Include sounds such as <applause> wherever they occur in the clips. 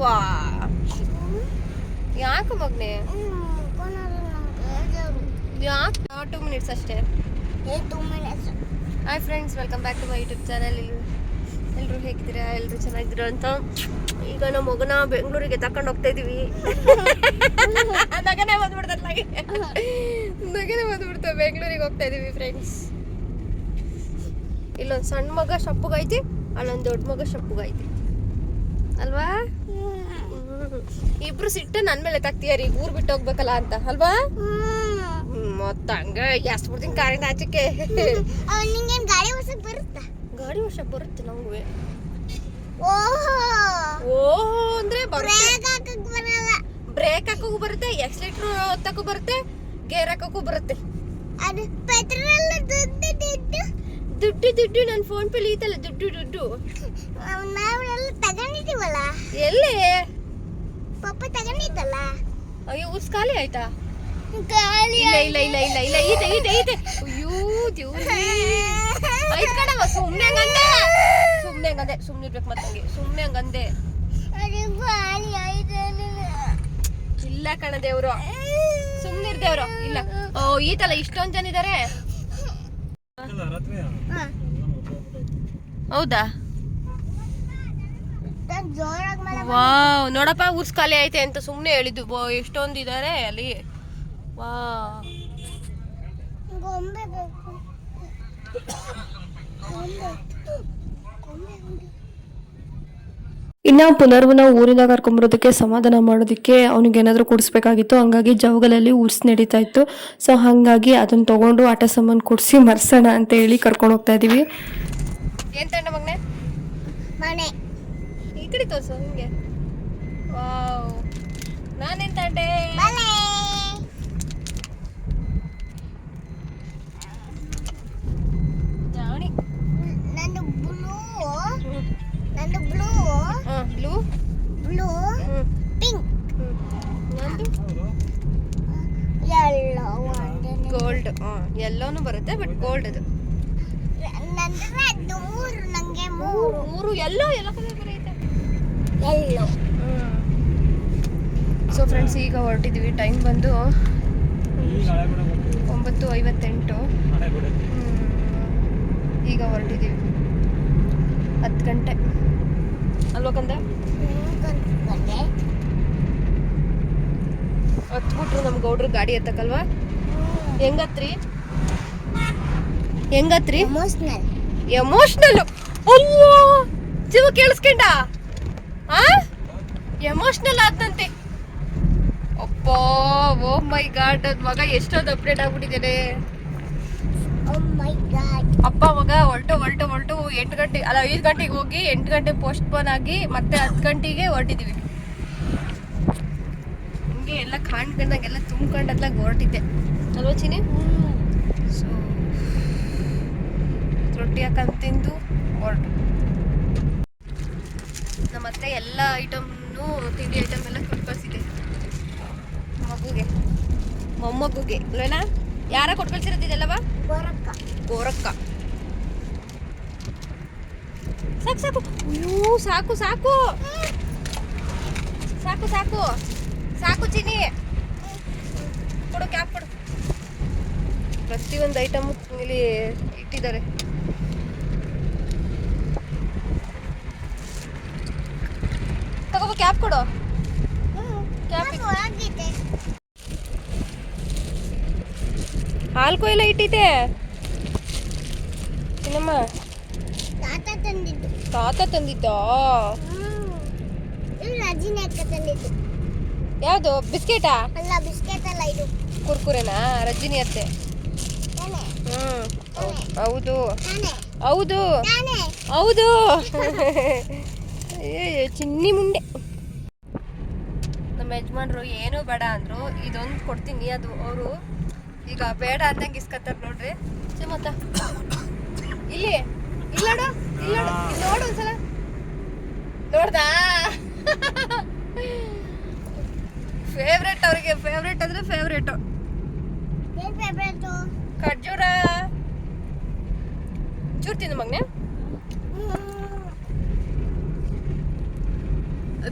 ವಾ ಯಾಕೆ ಮಗ್ನೆ? ಯಾಕೆ? ಟೂ ಮಿನಿಟ್ಸ್ ಅಷ್ಟೇ. Hi friends welcome back to my YouTube channel ಎಲ್ಲರೂ ಹೇಗಿದ್ದೀರಾ? ಎಲ್ಲರೂ ಚೆನ್ನಾಗಿದ್ರು ಅಂತ. ಈಗ ನಮ್ಮ ಮಗನ ಬೆಂಗಳೂರಿಗೆ ತಕೊಂಡು ಹೋಗ್ತಾ ಇದೀವಿ. <laughs> ನಗನೆ ಬಂದ್ಬಿಡ್ತಲ್ಲ ನಗನೆ ಬಂದ್ಬಿಡ್ತು ಬೆಂಗಳೂರಿಗೆ ಹೋಗ್ತಾ ಇದೀವಿ ಫ್ರೆಂಡ್ಸ್ ಇಲ್ಲೊಂದು ಸಣ್ಣ ಮಗ ಶಪ್ಪುಗೈತಿ. ಅಲ್ಲೊಂದು ದೊಡ್ಡ ಮಗ ಶಪ್ಪುಗೈತಿ. ಅಲ್ವಾ. ಇಬ್ರು ಸಿಟ್ಟು ನನ್ನ ಮೇಲೆ ತಾಕ್ತೀಯಾರಿ ಊರ್ ಬಿಟ್ಟು ಹೋಗ್ಬೇಕಲ್ಲ ಅಂತ ಅಲ್ವಾ? ಮತ್ತ ಹಂಗ ಎಷ್ಟು ಬಿಡ್ತೀನಿ ಕಾರಿನ ಆಚೆಗೆ ನಿಂಗೇನ್ ಗಾಡಿ ವರ್ಷ ಬರುತ್ತಾ? ಗಾಡಿ ವರ್ಷ ಬರುತ್ತೆ ನಮ್ಗೆ. ಓಹೋ! ಅಂದ್ರೆ ಬ್ರೇಕ್ ಹಾಕೋಕು ಬರುತ್ತೆ ಎಕ್ಸಲೇಟರ್ ಒತ್ತಕ್ಕೂ ಬರುತ್ತೆ ಗೇರ್ ಹಾಕೋಕು ಬರುತ್ತೆ. ಅದು ಪೆಟ್ರೋಲ್ ದುಡ್ಡು ದುಡ್ಡು ನನ್ನ ಫೋನ್ ಪೇಲಿ ಐತಲ್ಲ ದುಡ್ಡು ದುಡ್ಡು. ನಾವೆಲ್ಲ ತಗೊಂಡಿದ್ದೀವಲ್ಲ? ಎಲ್ಲಿ? ಪಪ್ಪ ತಗೊಂಡಿದ್ದಲ್ಲ? ಅಯ್ಯೋ ಉಸ್ ಖಾಲಿ ಆಯ್ತಾ? ಖಾಲಿ ಇಲ್ಲ ಇಲ್ಲ ಇಲ್ಲ ಇಲ್ಲ ಇಲ್ಲ ಐತೆ ಐತೆ ಐತೆ ಅಯ್ಯೋ ದೇವ್ರೇ. ಐತ್ ಕಣವ ಸುಮ್ನೆ ಹಂಗಂದೆ. ಸುಮ್ನೆ ಹಂಗಂದೆ ಸುಮ್ನೆ ಇರ್ಬೇಕು ಮತ್ತಂಗೆ ಸುಮ್ಮನೆ ಹಂಗಂದೆ. ಇಲ್ಲ ಕಣ ದೇವ್ರು. ಸುಮ್ಮನೆ ದೇವ್ರು. ಇಲ್ಲ. ಓ ಈತಲ್ಲ ಇಷ್ಟೊಂದು ಜನ ಇದಾರೆ. ಹೌದಾ? ವಾವ್ ನೋಡಪ್ಪ ಊರ್ಸ್ ಖಾಲಿ ಐತೆ ಅಂತ ಸುಮ್ನೆ ಹೇಳಿದ್ದು. ಎಷ್ಟೊಂದು ಎಷ್ಟೊಂದ್ ಇದಾರೆ ಅಲ್ಲಿ ವಾ ಗೊಂಬೆ ಬೇಕು. <coughs> ಗೊಂಬೆ ಗೊಂಬೆ ಗೊಂಬೆ. ಇನ್ನು ಪುನರ್ವನ ಊರಿಂದ ಕರ್ಕೊಂಬರೋದಕ್ಕೆ ಸಮಾಧಾನ ಮಾಡೋದಕ್ಕೆ ಅವ್ನಿಗೆ ಏನಾದರೂ ಕೊಡಿಸ್ಬೇಕಾಗಿತ್ತು. ಹಂಗಾಗಿ ಜವಗಲಲ್ಲಿ ಉರ್ಸ್ ನಡೀತಾ ಇತ್ತು. ಸೊ ಹಾಗಾಗಿ ಅದನ್ನ ತಗೊಂಡು ಆಟ ಸಾಮಾನು ಕೊಡಿಸಿ ಮರ್ಸೋಣ ಅಂತ ಹೇಳಿ ಕರ್ಕೊಂಡು ಹೋಗ್ತಾ ಇದೀವಿ. ಏನ್ ತಂಡ ಮಗ್ನೆ? ಮನೆ. ಈ ಕಡೆ ತೋರ್ಸು ಹಿಂಗೆ ವಾವ್. ನಾನೇನ್ ತಂಡೆ ಗೋಲ್ಡ್ ಎಲ್ಲೋನು ಬರುತ್ತೆ ಬಟ್ ಗೋಲ್ಡ್ ಅದು. ನಂಗೆ ಮೂರು. ಮೂರು ಎಲ್ಲೋ ಎಲ್ಲ ಕಲರ್ ಬರುತ್ತೆ ಎಲ್ಲೋ. ಸೊ ಫ್ರೆಂಡ್ಸ್ ಈಗ ಹೊರಟಿದ್ವಿ. ಟೈಮ್ ಬಂದು ಒಂಬತ್ತು ಐವತ್ತೆಂಟು. ಈಗ ಹೊರಟಿದ್ದೀವಿ ಹತ್ತು ಗಂಟೆ. ಅಲ್ವಕಂದ ಹತ್ಬಿಟ್ರು ನಮ್ಮ ಗೌಡ್ರು ಗಾಡಿ ಎತ್ತಕ್ಕಲ್ವಾ? ಹೆಂಗತ್ರಿ? ಹೆಂಗತ್ರಿ? ಎಮೋಷನಲ್ ಎಮೋಷನಲ್ ಅಯ್ಯೋ ಜೀವ ಕೇಳಿಸ್ಕೊಂಡ? ಆ? ಎಮೋಷನಲ್ ಆದಂತೆ ಅಪ್ಪ ಓ ಮೈ ಗಾಡ್ ಮಗ ಎಷ್ಟೊಂದು ಅಪ್ಡೇಟ್ ಆಗ್ಬಿಟ್ಟಿದ್ದೇನೆ. ಗಾಡ್. ಅಪ್ಪ ಮಗ ಹೊರಟು ಹೊರಟು ಹೊರಟು ಎಂಟು ಗಂಟೆ ಅಲ್ಲ ಐದು ಗಂಟೆಗೆ ಹೋಗಿ ಎಂಟು ಗಂಟೆ ಪೋಸ್ಟ್ ಪೋನ್ ಆಗಿ ಮತ್ತೆ ಹತ್ತು ಗಂಟೆಗೆ ಹೊರಟಿದ್ದೀವಿ ಹಿಂಗೆ ಎಲ್ಲ ಕಾಣ್ಕೊಂಡಾಗೆಲ್ಲ ತುಂಬ್ಕೊಂಡೆಲ್ಲ ಹೊರಟಿದ್ದೆ. ಅಲ್ವಾ ಚಿನಿ ಸೊ ರೊಟ್ಟಿ ಹಾಕಂಡ್ ತಿಂದು ಹೊರಟು. ನಮ್ಮ ಅತ್ತೆ ಎಲ್ಲ ಐಟಮ್ನು ತಿಂಡಿ ಐಟಮ್ ಎಲ್ಲ ಕೊಟ್ಟು ಕಳ್ಸಿದೆ ಮಗುಗೆ. ಮೊಮ್ಮಗುಗೆ. ಅಲ್ವೇನಾ? ಯಾರ ಇದೆಲ್ಲವ? ಗೊರಕ್ಕ. ಗೋರಕ್ಕ. ಸಾಕು ಸಾಕು. ಅಯ್ಯೋ ಸಾಕು ಸಾಕು. ಸಾಕು ಸಾಕು. ಸಾಕು ಚಿನಿ ಕೊಡು ಕ್ಯಾಪ್ ಕೊಡು. ಪ್ರತಿಯೊಂದು ಐಟಮ್ ಇಲ್ಲಿ ಇಟ್ಟಿದ್ದಾರೆ. ತಗೋಬ ಕ್ಯಾಪ್ ಕೊಡು. ಹಾಲು ಕೊಯ್ಲ ಇಟ್ಟಿದ್ದೆ. ಚಿನ್ನಮ್ಮ. ತಾತ ತಂದಿದ್ದು. ತಾತ ತಂದಿದ್ದ? ತಂದಿದ್ದು. ಯಾವುದು? ಬಿಸ್ಕೆಟಾ? ಅಲ್ಲ ಬಿಸ್ಕೆಟ್ ಅಲ್ಲ ಇದು. ಕುರ್ಕುರೆನಾ? ರಜಿನಿ ಅತ್ತೆ. ಹ್ಮ್. ಹೌದು. ಹೌದು. ಹೌದು. <laughs> ಚಿನ್ನಿ ಮುಂಡೆ. ನಮ್ಮ ಯಜಮಾನ್ರು ಏನೂ ಬೇಡ ಅಂದ್ರು. ಇದೊಂದು ಕೊಡ್ತೀನಿ. ಅದು ಅವರು ಈಗ ಬೇಡ ಅಂದಂಗೆ ಇಸ್ಕತ್ತಾರ ನೋಡ್ರಿ. ಮತ್ತ ಇಲ್ಲಿ ಇಲ್ಲೋಡು ಇಲ್ಲೋಡು ಇಲ್ಲಿ ನೋಡು ಒಂದ್ಸಲ ನೋಡ್ದಾ ಫೇವ್ರೆಟ್ ಅವ್ರಿಗೆ ಫೇವ್ರೆಟ್ ಅಂದ್ರೆ ಫೇವ್ರೇಟ್ ಏನ್ ಫೇವ್ರೇಟು ಖರ್ಜೂರ. ಚೂರ್ ತಿಂದು ಮಗ್ನೆ.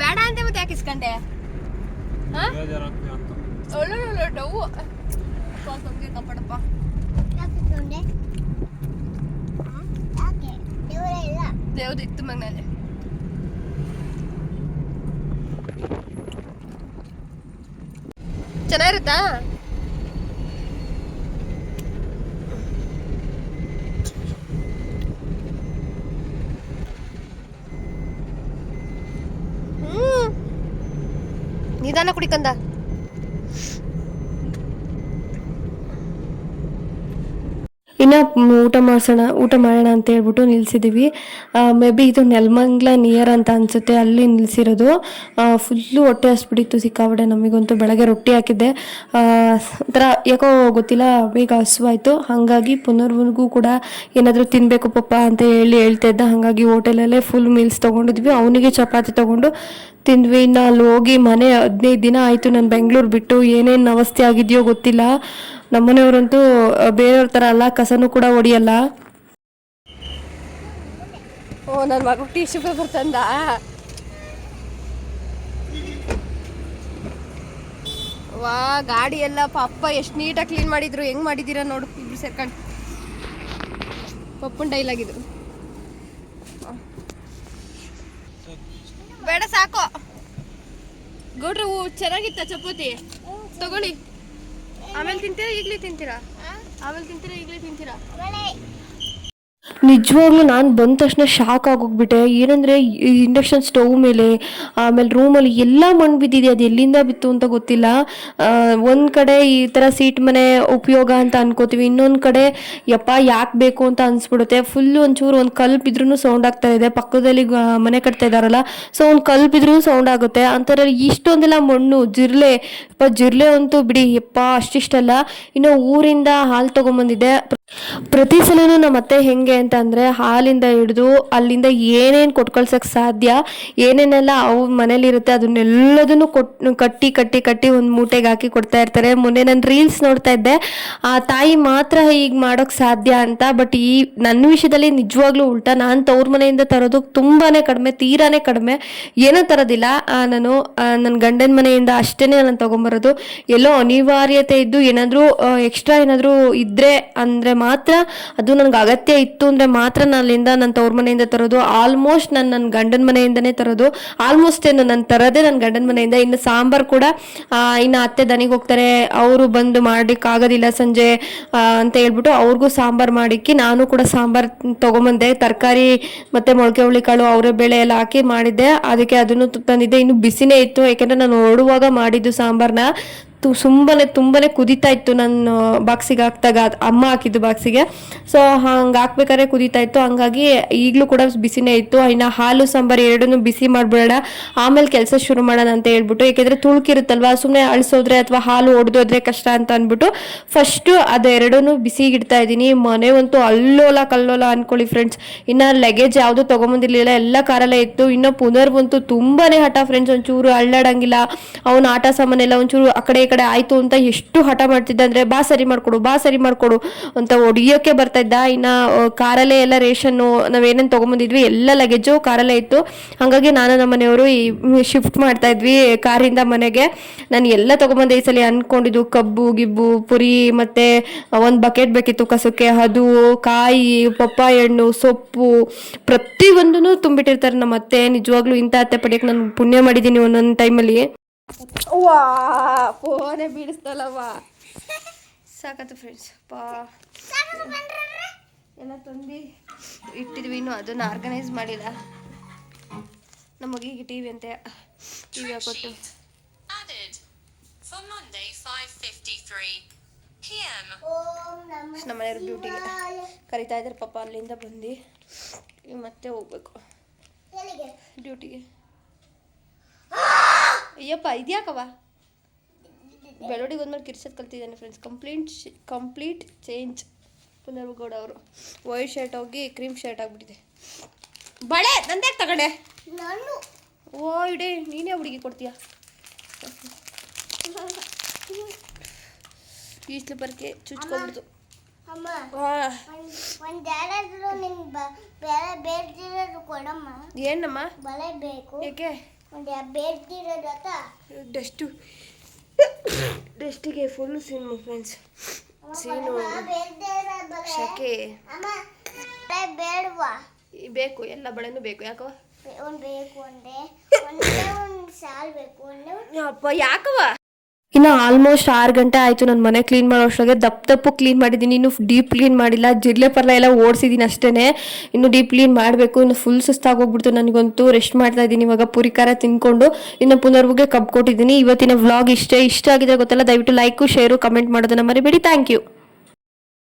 ಬೇಡ ಅಂತ ಮತ್ತೆ ಯಾಕೆ ಇಸ್ಕೊಂಡೆ? ಡವ್ವು ತಂಗಿ ಕಾಪಾಡಪ್ಪ. ದೇವರೇ ಇತ್ತು ಮಗನಲ್ಲಿ ಚೆನ್ನಾಗಿರುತ್ತಾ? ನಿಧಾನ ಕುಡಿಕಂದ ಇನ್ನು ಊಟ ಮಾಡಿಸೋಣ, ಊಟ ಮಾಡೋಣ ಅಂತ ಹೇಳ್ಬಿಟ್ಟು ನಿಲ್ಸಿದ್ದೀವಿ. ಮೇ ಬಿ ಇದು ನೆಲಮಂಗ್ಲ ನಿಯರ್ ಅಂತ ಅನ್ಸುತ್ತೆ. ಅಲ್ಲಿ ನಿಲ್ಸಿರೋದು. ಫುಲ್ಲು ಹೊಟ್ಟೆ ಹಸ್ಬಿಟ್ಟಿತ್ತು ಸಿಕ್ಕಾಬಡೆ ನಮಗಂತೂ. ಬೆಳಗ್ಗೆ ರೊಟ್ಟಿ ಹಾಕಿದ್ದೆ. ಒಂಥರ ಯಾಕೋ ಗೊತ್ತಿಲ್ಲ, ಬೇಗ ಹಸುವಾಯ್ತು. ಹಾಗಾಗಿ ಪುನರ್ವರ್ಗೂ ಕೂಡ ಏನಾದರೂ ತಿನ್ನಬೇಕು ಪಪ್ಪ ಅಂತ ಹೇಳಿ ಹೇಳ್ತಾ ಇದ್ದ. ಹಾಗಾಗಿ ಹೋಟೆಲಲ್ಲೇ ಫುಲ್ ಮೀಲ್ಸ್ ತೊಗೊಂಡಿದ್ವಿ. ಅವನಿಗೆ ಚಪಾತಿ ತೊಗೊಂಡು ತಿಂದ್ವಿ. ಇನ್ನು ಅಲ್ಲಿ ಹೋಗಿ ಮನೆ ಹದಿನೈದು ದಿನ ಆಯಿತು. ನಾನು ಬೆಂಗಳೂರು ಬಿಟ್ಟು ಏನೇನು ಅವಸ್ಥೆ ಆಗಿದೆಯೋ ಗೊತ್ತಿಲ್ಲ. ನಮ್ಮನೆಯವರಂತೂ ಬೇರೆಯವ್ರ ಥರ ಅಲ್ಲ, ಕಸನೂ ಕೂಡ ಹೊಡಿಯಲ್ಲ. ಓ ನನ್ನ ಮಗು ಟಿಶ್ಯೂ ಪೇಪರ್ ತಂದ. ವಾ, ಗಾಡಿ ಎಲ್ಲ ಪಪ್ಪ ಎಷ್ಟು ನೀಟಾಗಿ ಕ್ಲೀನ್ ಮಾಡಿದ್ರು. ಹೆಂಗ್ ಮಾಡಿದ್ದೀರಾ ನೋಡು, ಇಬ್ರು ಸೇರ್ಕೊಂಡು. ಪಪ್ಪನ ಇದು ಬೇಡ, ಸಾಕು. ಗೌಡ್ರು, ಚೆನ್ನಾಗಿತ್ತ ಚಪಾತಿ? ತಗೊಳ್ಳಿ. ಆಮೇಲೆ ತಿಂತೀರಾ ಈಗಲೇ ತಿಂತೀರಾ? ಆಮೇಲೆ ತಿಂತೀರಾ ಈಗಲೇ ತಿಂತೀರಾ? ನಿಜವಾಗ್ಲೂ ನಾನು ಬಂದ ತಕ್ಷಣ ಶಾಕ್ ಆಗೋಗ್ಬಿಟ್ಟೆ. ಏನಂದರೆ ಇಂಡಕ್ಷನ್ ಸ್ಟವ್ ಮೇಲೆ, ಆಮೇಲೆ ರೂಮಲ್ಲಿ ಎಲ್ಲ ಮಣ್ಣು ಬಿದ್ದಿದೆ. ಅದು ಎಲ್ಲಿಂದ ಬಿತ್ತು ಅಂತ ಗೊತ್ತಿಲ್ಲ. ಒಂದು ಕಡೆ ಈ ಥರ ಸೀಟ್ ಮನೆ ಉಪಯೋಗ ಅಂತ ಅನ್ಕೋತೀವಿ. ಇನ್ನೊಂದು ಕಡೆ, ಯಪ್ಪ, ಯಾಕೆ ಬೇಕು ಅಂತ ಅನಿಸ್ಬಿಡುತ್ತೆ. ಫುಲ್ಲು ಒಂಚೂರು ಒಂದು ಇದ್ರೂ ಸೌಂಡ್ ಆಗ್ತಾ ಇದೆ. ಪಕ್ಕದಲ್ಲಿ ಮನೆ ಕಟ್ತಾ ಇದ್ದಾರಲ್ಲ ಸೊ ಒಂದು ಇದ್ರೂ ಸೌಂಡ್ ಆಗುತ್ತೆ. ಅಂತಾರೆ ಇಷ್ಟೊಂದೆಲ್ಲ ಮಣ್ಣು, ಜಿರ್ಲೆ, ಯಪ್ಪ, ಜಿರ್ಲೆ ಅಂತೂ ಬಿಡಿ. ಯಪ್ಪ, ಅಷ್ಟಿಷ್ಟಲ್ಲ. ಇನ್ನು ಊರಿಂದ ಹಾಲು ತೊಗೊಂಬಂದಿದ್ದೆ. ಪ್ರತಿ ಸಲನೂ ನಮ್ಮ ಅತ್ತೆ ಹೆಂಗೆ ಅಂತ ಅಂದರೆ ಹಾಲಿಂದ ಹಿಡಿದು ಅಲ್ಲಿಂದ ಏನೇನು ಕೊಟ್ಕೊಳ್ಸಕ್ ಸಾಧ್ಯ, ಏನೇನೆಲ್ಲ ಅವ್ರ ಮನೇಲಿರುತ್ತೆ ಅದನ್ನೆಲ್ಲದನ್ನು ಕೊಟ್, ಕಟ್ಟಿ ಕಟ್ಟಿ ಕಟ್ಟಿ ಒಂದು ಮೂಟೆಗೆ ಹಾಕಿ ಕೊಡ್ತಾ ಇರ್ತಾರೆ. ಮೊನ್ನೆ ನಾನು ರೀಲ್ಸ್ ನೋಡ್ತಾ ಇದ್ದೆ. ಆ ತಾಯಿ ಮಾತ್ರ ಹೀಗೆ ಮಾಡೋಕ್ ಸಾಧ್ಯ ಅಂತ ಬಟ್ ಈ ನನ್ನ ವಿಷಯದಲ್ಲಿ ನಿಜವಾಗ್ಲೂ ಉಲ್ಟಾ ನಾನು ತವ್ರ ಮನೆಯಿಂದ ತರೋದು ತುಂಬಾ ಕಡಿಮೆ, ತೀರಾನೇ ಕಡಿಮೆ. ಏನೂ ತರೋದಿಲ್ಲ. ನಾನು ನನ್ನ ಗಂಡನ ಮನೆಯಿಂದ ಅಷ್ಟೇ ನಾನು ತೊಗೊಂಬರೋದು. ಎಲ್ಲೋ ಅನಿವಾರ್ಯತೆ ಇದ್ದು ಏನಾದರೂ ಎಕ್ಸ್ಟ್ರಾ ಏನಾದರೂ ಇದ್ದರೆ ಅಂದರೆ ಮಾತ್ರ ಅದು ನನಗೆ ಅಗತ್ಯ ಇತ್ತು ಅಂದರೆ ಮಾತ್ರ ನಾನು ಅಲ್ಲಿಂದ ನನ್ನ ತವ್ರ ಮನೆಯಿಂದ ತರೋದು ಆಲ್ಮೋಸ್ಟ್ ನಾನು ನನ್ನ ಗಂಡನ ಮನೆಯಿಂದನೇ ತರೋದು. ಆಲ್ಮೋಸ್ಟ್ ಏನು ನಾನು ತರೋದೇ ನನ್ನ ಗಂಡನ ಮನೆಯಿಂದ. ಇನ್ನು ಸಾಂಬಾರು ಕೂಡ ಇನ್ನು ಅತ್ತೆ ದನಿಗೆ ಹೋಗ್ತಾರೆ. ಅವರು ಬಂದು ಮಾಡ್ಲಿಕ್ಕೆ ಆಗೋದಿಲ್ಲ ಸಂಜೆ ಅಂತ ಹೇಳ್ಬಿಟ್ಟು ಅವ್ರಿಗೂ ಸಾಂಬಾರು ಮಾಡಿಕ್ಕಿ ನಾನು ಕೂಡ ಸಾಂಬಾರು ತೊಗೊಂಬಂದೆ. ತರಕಾರಿ ಮತ್ತು ಮೊಳಕೆ ಹುಳಿಕಾಳು ಅವರೇ ಬೇಳೆ ಎಲ್ಲ ಹಾಕಿ ಮಾಡಿದ್ದೆ. ಅದಕ್ಕೆ ಅದನ್ನು ತಂದಿದ್ದೆ. ಇನ್ನು ಬಿಸಿನೇ ಇತ್ತು. ಯಾಕೆಂದರೆ ನಾನು ಹೊರಡುವಾಗ ಮಾಡಿದ್ದು ಸಾಂಬಾರನ್ನ ತು ಸುಮ್ಮನೆ ತುಂಬನೇ ಕುದೀತಾ ಇತ್ತು ನಾನು ಬಾಕ್ಸಿಗೆ ಹಾಕ್ದಾಗ. ಅಮ್ಮ ಹಾಕಿದ್ದು ಬಾಕ್ಸಿಗೆ. ಸೊ ಹಂಗೆ ಹಾಕ್ಬೇಕಾದ್ರೆ ಕುದೀತಾ ಇತ್ತು. ಹಂಗಾಗಿ ಈಗಲೂ ಕೂಡ ಬಿಸಿನೇ ಇತ್ತು. ಇನ್ನು ಹಾಲು, ಸಾಂಬಾರು ಎರಡನ್ನೂ ಬಿಸಿ ಮಾಡಿಬಿಡೋಣ. ಆಮೇಲೆ ಕೆಲಸ ಶುರು ಮಾಡೋಣ ಅಂತ ಹೇಳ್ಬಿಟ್ಟು, ಏಕೆಂದರೆ ತುಳುಕಿರುತ್ತಲ್ವ ಸುಮ್ಮನೆ ಅಳಿಸೋದ್ರೆ ಅಥವಾ ಹಾಲು ಒಡೆದೋದ್ರೆ ಕಷ್ಟ ಅಂತ ಅಂದ್ಬಿಟ್ಟು ಫಸ್ಟು ಬಿಸಿ ಬಿಸಿಗಿಡ್ತಾ ಇದ್ದೀನಿ. ಮನೆವಂತೂ ಅಲ್ಲೋಲ ಕಲ್ಲೋಲ ಅನ್ಕೊಳ್ಳಿ ಫ್ರೆಂಡ್ಸ್ ಇನ್ನು ಲಗೇಜ್ ಯಾವುದು ತೊಗೊಂಬಂದಿರಲಿಲ್ಲ. ಎಲ್ಲ ಕಾರಲ್ಲೇ ಇತ್ತು. ಇನ್ನು ಪುನರ್ವಂತೂ ತುಂಬಾ ಹಠ ಫ್ರೆಂಡ್ಸ್ ಒಂಚೂರು ಅಳ್ಳಾಡಂಗಿಲ್ಲ. ಅವನ ಆಟ ಸಾಮಾನೆಲ್ಲ ಒಂಚೂರು ಆ ಕಡೆ ಕಡೆ ಆಯ್ತು ಅಂತ ಎಷ್ಟು ಹಠ ಮಾಡ್ತಿದ್ದ ಅಂದ್ರೆ, ಬಾ ಸರಿ ಮಾಡ್ಕೊಡು, ಬಾ ಸರಿ ಮಾಡ್ಕೊಡು ಅಂತ ಒಡಿಯೋಕ್ಕೆ ಇದ್ದ ಇನ್ನ ಕಾರಲ್ಲೇ ಎಲ್ಲ ರೇಷನ್ನು ನಾವೇನೇನು ತೊಗೊಂಬಂದಿದ್ವಿ, ಎಲ್ಲ ಲಗೇಜು ಕಾರಲ್ಲೇ ಇತ್ತು. ಹಾಗಾಗಿ ನಾನು ನಮ್ಮ ಮನೆಯವರು ಈ ಶಿಫ್ಟ್ ಮಾಡ್ತಾ ಇದ್ವಿ ಕಾರಿಂದ ಮನೆಗೆ. ನಾನು ಎಲ್ಲ ತೊಗೊಂಬಂದೆ ಈ ಸಲ ಅನ್ಕೊಂಡಿದ್ದು, ಕಬ್ಬು, ಗಿಬ್ಬು, ಪುರಿ, ಮತ್ತೆ ಒಂದು ಬಕೆಟ್ ಬೇಕಿತ್ತು ಕಸಕ್ಕೆ. ಅದು, ಕಾಯಿ, ಪಪ್ಪಾಯ ಹಣ್ಣು, ಸೊಪ್ಪು ಪ್ರತಿಯೊಂದೂ ತುಂಬಿಟ್ಟಿರ್ತಾರೆ ನಮ್ಮ ಅತ್ತೆ. ನಿಜವಾಗ್ಲೂ ಇಂಥ ಅತ್ತೆ ಪಡೆಯಕ್ಕೆ ನಾನು ಪುಣ್ಯ ಮಾಡಿದ್ದೀನಿ ಒಂದೊಂದು ಟೈಮಲ್ಲಿ ವಾ ಫೋನೇ ಬೀಳಿಸ್ತಲ್ಲವ್ವ. ಸಾಕತ್ತು ಫ್ರೆಂಡ್ಸ್ ಪಾ. ಎಲ್ಲ ತಂದು ಇಟ್ಟಿದ್ವಿ ಇನ್ನು ಅದನ್ನು ಆರ್ಗನೈಸ್ ಮಾಡಿಲ್ಲ. ನಮ್ಮ ಮಗಿಗೆ ಟಿ ವಿ ಅಂತೆ. ಟಿ ವಿ ಹಾಕೊಟ್ಟು. Added for Monday 5:53 p.m. ಓಂ ನಮಃ ನಮ್ಮ ಮನೆಯವ್ರ ಡ್ಯೂಟಿಗೆ ಕರಿತಾ ಇದ್ದಾರೆ ಪಾಪ ಅಲ್ಲಿಂದ ಬಂದು ಈಗ ಮತ್ತೆ ಹೋಗ್ಬೇಕು. ಎಲ್ಲಿಗೆ? ಡ್ಯೂಟಿಗೆ ಅಯ್ಯಪ್ಪ ಇದ್ಯಾಕವ ಬೆಳವಡಿಗೆ ಒಂದ್ಮೇಲೆ ಕಿರ್ಸೋದು ಕಲ್ತಿದ್ದಾನೆ ಫ್ರೆಂಡ್ಸ್ ಕಂಪ್ಲೀಟ್ ಕಂಪ್ಲೀಟ್ ಚೇಂಜ್ ಪುನರ್ಗೌಡ ಅವರು. ವೈಟ್ ಶರ್ಟ್ ಹೋಗಿ ಕ್ರೀಮ್ ಶರ್ಟ್ ಆಗಿಬಿಟ್ಟಿದೆ. ಬಳೆ ನಂದೇ ತಗೊಂಡೆ? ನಾನು. ಓ ಇಡೇ ನೀನೇ ಹುಡುಗಿ ಕೊಡ್ತೀಯ? ಈ ಸ್ಲಿಪ್ಪರ್ಗೆ ಚುಚ್ಕೊಂಡ್ಬಿಡ್ತು. ಏನಮ್ಮ? ಬಳೆ ಬೇಕು. ಏಕೆ? ಡಸ್ಟು. ಡಸ್ಟಿಗೆ ಫುಲ್ ಸಿನಿಮಾ ಫ್ರೆಂಡ್ಸ್ ಸೀನು. ಶಕೆ. ಬೇಕು ಎಲ್ಲ ಬಳೆನೂ ಬೇಕು ಯಾಕವ ಒಂದು ಬೇಕು ಒಂದೇ. ಒಂದೇ ಒಂದು ಸಾಲ್ ಬೇಕು ಒಂದೇ ಅಪ್ಪ ಯಾಕವ ಇನ್ನು ಆಲ್ಮೋಸ್ಟ್ ಆರು ಗಂಟೆ ಆಯಿತು ನನ್ನ ಮನೆ ಕ್ಲೀನ್ ಮಾಡೋ ಅಷ್ಟೊಳಗೆ ದಪ್ಪ ದಪ್ಪು ಕ್ಲೀನ್ ಮಾಡಿದ್ದೀನಿ ಇನ್ನು ಡೀಪ್ ಕ್ಲೀನ್ ಮಾಡಿಲ್ಲ. ಜಿರ್ಲೆ ಪರ್ಲ ಎಲ್ಲ ಓಡಿಸಿದ್ದೀನಿ ಅಷ್ಟೇ ಇನ್ನು ಡೀಪ್ ಕ್ಲೀನ್ ಮಾಡಬೇಕು. ಇನ್ನು ಫುಲ್ ಸುಸ್ತಾಗಿ ಹೋಗ್ಬಿಡ್ತು ನನಗಂತೂ. ರೆಸ್ಟ್ ಮಾಡ್ತಾ ಇದ್ದೀನಿ. ಇವಾಗ ಪುರಿ ಖಾರ ತಿನ್ಕೊಂಡು ಇನ್ನು ಪುನರ್ವಿಗೆ ಕಪ್ ಕೊಟ್ಟಿದ್ದೀನಿ. ಇವತ್ತಿನ ವ್ಲಾಗ್ ಇಷ್ಟೇ. ಇಷ್ಟ ಆಗಿದೆ ಗೊತ್ತಲ್ಲ, ದಯವಿಟ್ಟು ಲೈಕು ಶೇರು ಕಮೆಂಟ್ ಮಾಡೋದನ್ನ ಮರಿಬೇಡಿ. Thank you